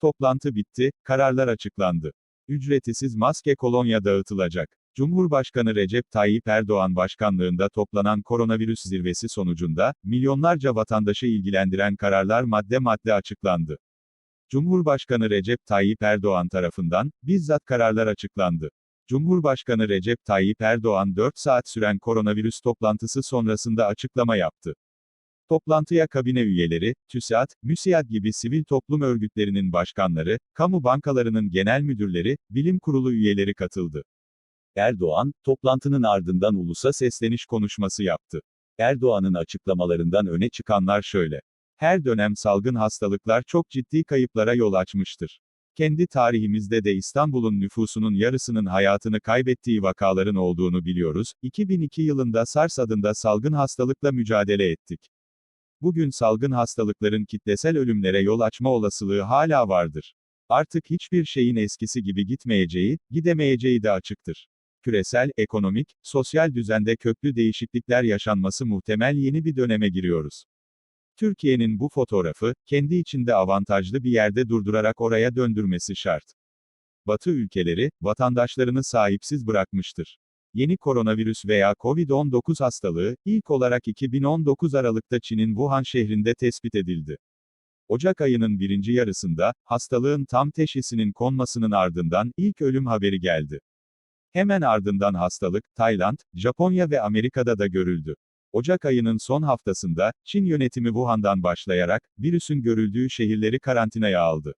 Toplantı bitti, kararlar açıklandı. Ücretsiz maske kolonya dağıtılacak. Cumhurbaşkanı Recep Tayyip Erdoğan başkanlığında toplanan koronavirüs zirvesi sonucunda, milyonlarca vatandaşı ilgilendiren kararlar madde madde açıklandı. Cumhurbaşkanı Recep Tayyip Erdoğan tarafından, bizzat kararlar açıklandı. Cumhurbaşkanı Recep Tayyip Erdoğan 4 saat süren koronavirüs toplantısı sonrasında açıklama yaptı. Toplantıya kabine üyeleri, TÜSİAD, MÜSİAD gibi sivil toplum örgütlerinin başkanları, kamu bankalarının genel müdürleri, bilim kurulu üyeleri katıldı. Erdoğan, toplantının ardından ulusa sesleniş konuşması yaptı. Erdoğan'ın açıklamalarından öne çıkanlar şöyle. Her dönem salgın hastalıklar çok ciddi kayıplara yol açmıştır. Kendi tarihimizde de İstanbul'un nüfusunun yarısının hayatını kaybettiği vakaların olduğunu biliyoruz. 2002 yılında SARS adında salgın hastalıkla mücadele ettik. Bugün salgın hastalıkların kitlesel ölümlere yol açma olasılığı hala vardır. Artık hiçbir şeyin eskisi gibi gitmeyeceği, gidemeyeceği de açıktır. Küresel, ekonomik, sosyal düzende köklü değişiklikler yaşanması muhtemel yeni bir döneme giriyoruz. Türkiye'nin bu fotoğrafı, kendi içinde avantajlı bir yerde durdurarak oraya döndürmesi şart. Batı ülkeleri, vatandaşlarını sahipsiz bırakmıştır. Yeni koronavirüs veya COVID-19 hastalığı, ilk olarak 2019 Aralık'ta Çin'in Wuhan şehrinde tespit edildi. Ocak ayının birinci yarısında, hastalığın tam teşhisinin konmasının ardından, ilk ölüm haberi geldi. Hemen ardından hastalık, Tayland, Japonya ve Amerika'da da görüldü. Ocak ayının son haftasında, Çin yönetimi Wuhan'dan başlayarak, virüsün görüldüğü şehirleri karantinaya aldı.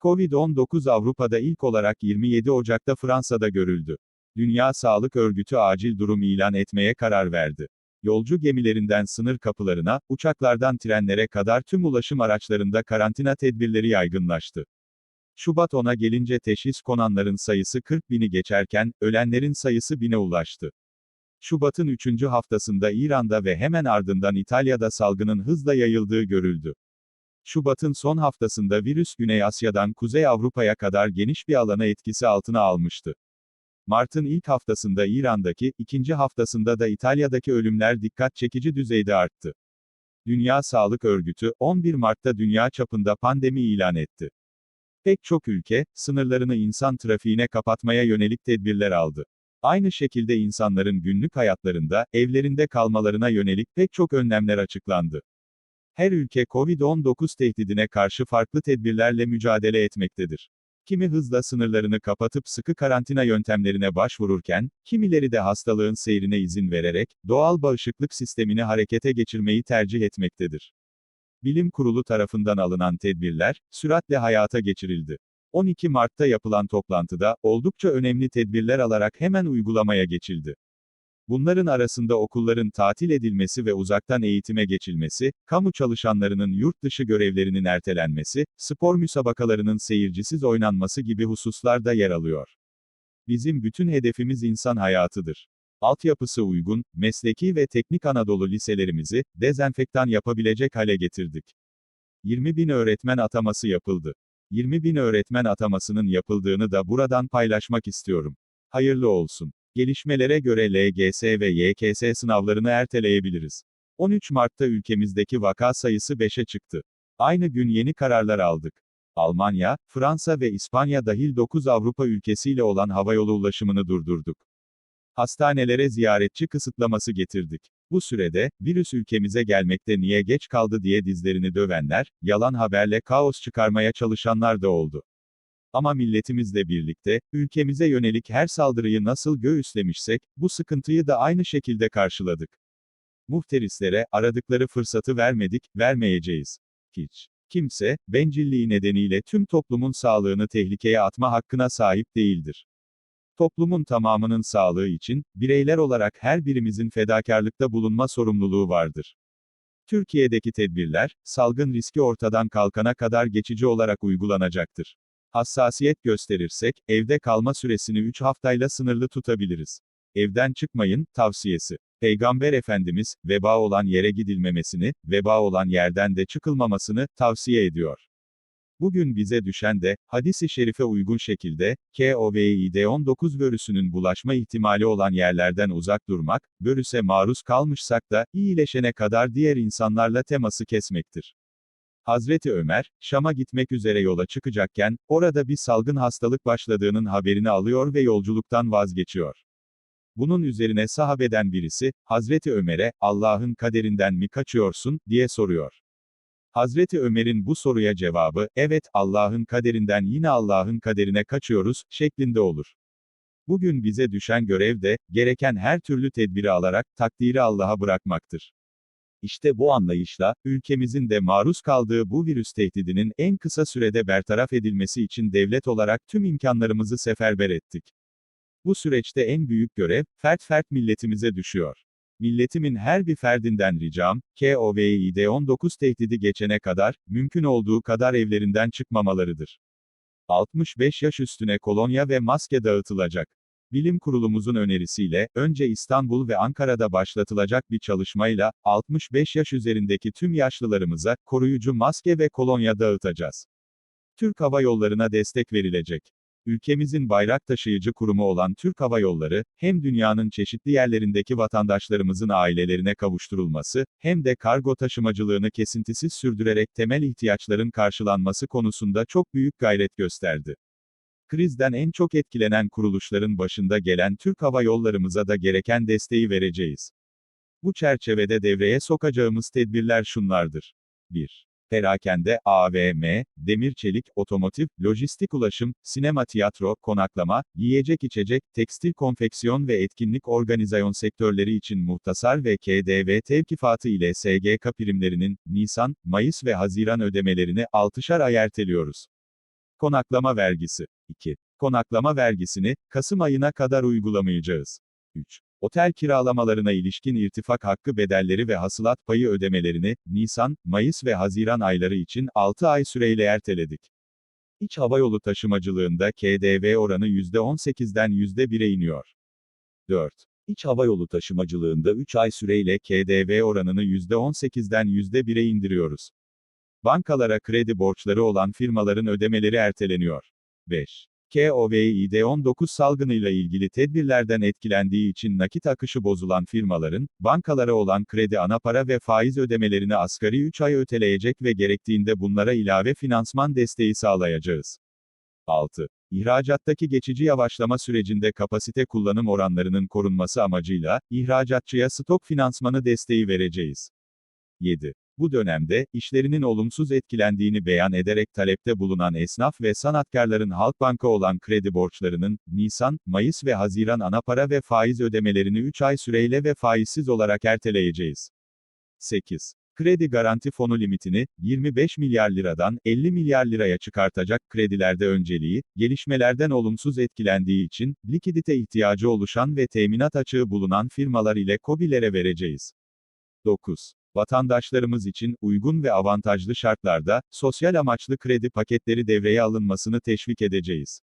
Covid-19 Avrupa'da ilk olarak 27 Ocak'ta Fransa'da görüldü. Dünya Sağlık Örgütü acil durum ilan etmeye karar verdi. Yolcu gemilerinden sınır kapılarına, uçaklardan trenlere kadar tüm ulaşım araçlarında karantina tedbirleri yaygınlaştı. Şubat 10'a gelince teşhis konanların sayısı 40 bini geçerken, ölenlerin sayısı bine ulaştı. Şubat'ın 3. haftasında İran'da ve hemen ardından İtalya'da salgının hızla yayıldığı görüldü. Şubat'ın son haftasında virüs Güney Asya'dan Kuzey Avrupa'ya kadar geniş bir alana etkisi altına almıştı. Mart'ın ilk haftasında İran'daki, ikinci haftasında da İtalya'daki ölümler dikkat çekici düzeyde arttı. Dünya Sağlık Örgütü, 11 Mart'ta dünya çapında pandemi ilan etti. Pek çok ülke, sınırlarını insan trafiğine kapatmaya yönelik tedbirler aldı. Aynı şekilde insanların günlük hayatlarında, evlerinde kalmalarına yönelik pek çok önlemler açıklandı. Her ülke COVID-19 tehdidine karşı farklı tedbirlerle mücadele etmektedir. Kimi hızla sınırlarını kapatıp sıkı karantina yöntemlerine başvururken, kimileri de hastalığın seyrine izin vererek, doğal bağışıklık sistemini harekete geçirmeyi tercih etmektedir. Bilim Kurulu tarafından alınan tedbirler, süratle hayata geçirildi. 12 Mart'ta yapılan toplantıda, oldukça önemli tedbirler alarak hemen uygulamaya geçildi. Bunların arasında okulların tatil edilmesi ve uzaktan eğitime geçilmesi, kamu çalışanlarının yurt dışı görevlerinin ertelenmesi, spor müsabakalarının seyircisiz oynanması gibi hususlar da yer alıyor. Bizim bütün hedefimiz insan hayatıdır. Altyapısı uygun, mesleki ve teknik Anadolu liselerimizi, dezenfektan yapabilecek hale getirdik. 20 bin öğretmen ataması yapıldı. 20 bin öğretmen atamasının yapıldığını da buradan paylaşmak istiyorum. Hayırlı olsun. Gelişmelere göre LGS ve YKS sınavlarını erteleyebiliriz. 13 Mart'ta ülkemizdeki vaka sayısı 5'e çıktı. Aynı gün yeni kararlar aldık. Almanya, Fransa ve İspanya dahil 9 Avrupa ülkesiyle olan havayolu ulaşımını durdurduk. Hastanelere ziyaretçi kısıtlaması getirdik. Bu sürede, virüs ülkemize gelmekte niye geç kaldı diye dizlerini dövenler, yalan haberle kaos çıkarmaya çalışanlar da oldu. Ama milletimizle birlikte, ülkemize yönelik her saldırıyı nasıl göğüslemişsek, bu sıkıntıyı da aynı şekilde karşıladık. Muhterislere, aradıkları fırsatı vermedik, vermeyeceğiz. Hiç. Kimse, bencilliği nedeniyle tüm toplumun sağlığını tehlikeye atma hakkına sahip değildir. Toplumun tamamının sağlığı için, bireyler olarak her birimizin fedakarlıkta bulunma sorumluluğu vardır. Türkiye'deki tedbirler, salgın riski ortadan kalkana kadar geçici olarak uygulanacaktır. Hassasiyet gösterirsek, evde kalma süresini 3 haftayla sınırlı tutabiliriz. Evden çıkmayın, tavsiyesi. Peygamber Efendimiz, veba olan yere gidilmemesini, veba olan yerden de çıkılmamasını, tavsiye ediyor. Bugün bize düşen de, hadisi şerife uygun şekilde, COVID-19 virüsünün bulaşma ihtimali olan yerlerden uzak durmak, virüse maruz kalmışsak da, iyileşene kadar diğer insanlarla teması kesmektir. Hazreti Ömer, Şam'a gitmek üzere yola çıkacakken, orada bir salgın hastalık başladığının haberini alıyor ve yolculuktan vazgeçiyor. Bunun üzerine sahabeden birisi, Hazreti Ömer'e, Allah'ın kaderinden mi kaçıyorsun, diye soruyor. Hazreti Ömer'in bu soruya cevabı, evet, Allah'ın kaderinden yine Allah'ın kaderine kaçıyoruz, şeklinde olur. Bugün bize düşen görev de, gereken her türlü tedbiri alarak, takdiri Allah'a bırakmaktır. İşte bu anlayışla, ülkemizin de maruz kaldığı bu virüs tehdidinin en kısa sürede bertaraf edilmesi için devlet olarak tüm imkanlarımızı seferber ettik. Bu süreçte en büyük görev, fert fert milletimize düşüyor. Milletimin her bir ferdinden ricam, COVID-19 tehdidi geçene kadar, mümkün olduğu kadar evlerinden çıkmamalarıdır. 65 yaş üstüne kolonya ve maske dağıtılacak. Bilim kurulumuzun önerisiyle, önce İstanbul ve Ankara'da başlatılacak bir çalışmayla, 65 yaş üzerindeki tüm yaşlılarımıza, koruyucu maske ve kolonya dağıtacağız. Türk Hava Yolları'na destek verilecek. Ülkemizin bayrak taşıyıcı kurumu olan Türk Hava Yolları, hem dünyanın çeşitli yerlerindeki vatandaşlarımızın ailelerine kavuşturulması, hem de kargo taşımacılığını kesintisiz sürdürerek temel ihtiyaçların karşılanması konusunda çok büyük gayret gösterdi. Krizden en çok etkilenen kuruluşların başında gelen Türk Hava Yollarımıza da gereken desteği vereceğiz. Bu çerçevede devreye sokacağımız tedbirler şunlardır. 1. Perakende, AVM, demir çelik, otomotiv, lojistik ulaşım, sinema tiyatro, konaklama, yiyecek içecek, tekstil konfeksiyon ve etkinlik organizasyon sektörleri için muhtasar ve KDV tevkifatı ile SGK primlerinin, Nisan, Mayıs ve Haziran ödemelerini 6'şar ay erteliyoruz. Konaklama vergisi. 2. Konaklama vergisini, Kasım ayına kadar uygulamayacağız. 3. Otel kiralamalarına ilişkin irtifak hakkı bedelleri ve hasılat payı ödemelerini, Nisan, Mayıs ve Haziran ayları için 6 ay süreyle erteledik. İç havayolu taşımacılığında KDV oranı %18'den %1'e iniyor. 4. İç havayolu taşımacılığında 3 ay süreyle KDV oranını %18'den %1'e indiriyoruz. Bankalara kredi borçları olan firmaların ödemeleri erteleniyor. 5. COVID-19 salgınıyla ilgili tedbirlerden etkilendiği için nakit akışı bozulan firmaların, bankalara olan kredi anapara ve faiz ödemelerini asgari 3 ay öteleyecek ve gerektiğinde bunlara ilave finansman desteği sağlayacağız. 6. İhracattaki geçici yavaşlama sürecinde kapasite kullanım oranlarının korunması amacıyla, ihracatçıya stok finansmanı desteği vereceğiz. 7. Bu dönemde, işlerinin olumsuz etkilendiğini beyan ederek talepte bulunan esnaf ve sanatkarların Halkbank'a olan kredi borçlarının, Nisan, Mayıs ve Haziran anapara ve faiz ödemelerini 3 ay süreyle ve faizsiz olarak erteleyeceğiz. 8. Kredi garanti fonu limitini, 25 milyar liradan, 50 milyar liraya çıkartacak, kredilerde önceliği, gelişmelerden olumsuz etkilendiği için, likidite ihtiyacı oluşan ve teminat açığı bulunan firmalar ile KOBİ'lere vereceğiz. 9 vatandaşlarımız için uygun ve avantajlı şartlarda sosyal amaçlı kredi paketleri devreye alınmasını teşvik edeceğiz.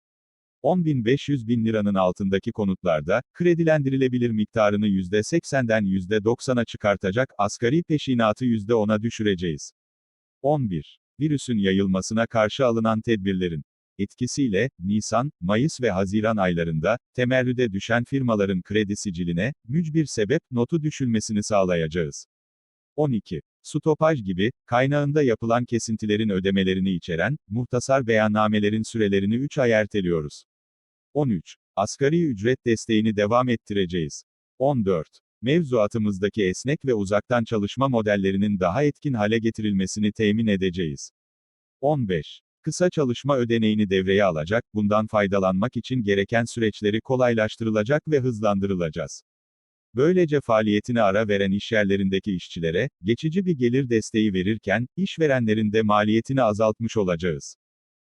10.500 bin liranın altındaki konutlarda, kredilendirilebilir miktarını %80'den %90'a çıkartacak, asgari peşinatı %10'a düşüreceğiz. 11. Virüsün yayılmasına karşı alınan tedbirlerin etkisiyle, Nisan, Mayıs ve Haziran aylarında, temerrüde düşen firmaların kredi siciline, mücbir sebep, notu düşülmesini sağlayacağız. 12. Stopaj gibi, kaynağında yapılan kesintilerin ödemelerini içeren, muhtasar beyannamelerin sürelerini 3 ay erteliyoruz. 13. Asgari ücret desteğini devam ettireceğiz. 14. Mevzuatımızdaki esnek ve uzaktan çalışma modellerinin daha etkin hale getirilmesini temin edeceğiz. 15. Kısa çalışma ödeneğini devreye alacak, bundan faydalanmak için gereken süreçleri kolaylaştırılacak ve hızlandırılacağız. Böylece faaliyetine ara veren işyerlerindeki işçilere, geçici bir gelir desteği verirken, işverenlerin de maliyetini azaltmış olacağız.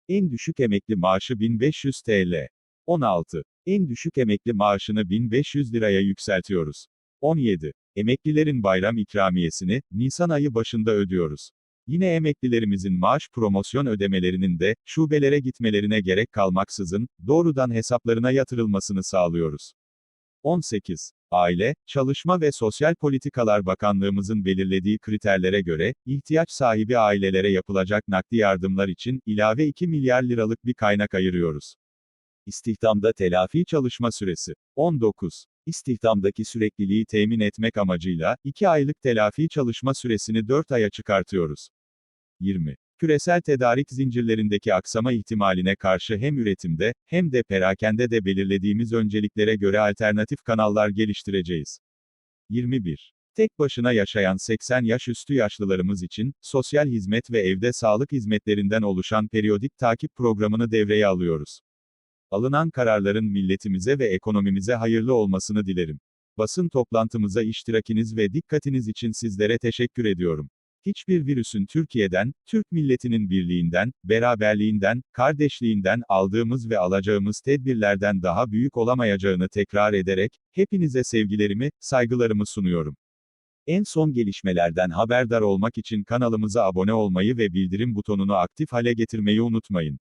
En düşük emekli maaşı 1500 TL. 16. En düşük emekli maaşını 1500 liraya yükseltiyoruz. 17. Emeklilerin bayram ikramiyesini, Nisan ayı başında ödüyoruz. Yine emeklilerimizin maaş promosyon ödemelerinin de, şubelere gitmelerine gerek kalmaksızın, doğrudan hesaplarına yatırılmasını sağlıyoruz. 18. Aile, Çalışma ve Sosyal Politikalar Bakanlığımızın belirlediği kriterlere göre, ihtiyaç sahibi ailelere yapılacak nakdi yardımlar için, ilave 2 milyar liralık bir kaynak ayırıyoruz. İstihdamda telafi çalışma süresi. 19. İstihdamdaki sürekliliği temin etmek amacıyla, 2 aylık telafi çalışma süresini 4 aya çıkartıyoruz. 20. Küresel tedarik zincirlerindeki aksama ihtimaline karşı hem üretimde, hem de perakende de belirlediğimiz önceliklere göre alternatif kanallar geliştireceğiz. 21. Tek başına yaşayan 80 yaş üstü yaşlılarımız için, sosyal hizmet ve evde sağlık hizmetlerinden oluşan periyodik takip programını devreye alıyoruz. Alınan kararların milletimize ve ekonomimize hayırlı olmasını dilerim. Basın toplantımıza iştirakiniz ve dikkatiniz için sizlere teşekkür ediyorum. Hiçbir virüsün Türkiye'den, Türk milletinin birliğinden, beraberliğinden, kardeşliğinden aldığımız ve alacağımız tedbirlerden daha büyük olamayacağını tekrar ederek, hepinize sevgilerimi, saygılarımı sunuyorum. En son gelişmelerden haberdar olmak için kanalımıza abone olmayı ve bildirim butonunu aktif hale getirmeyi unutmayın.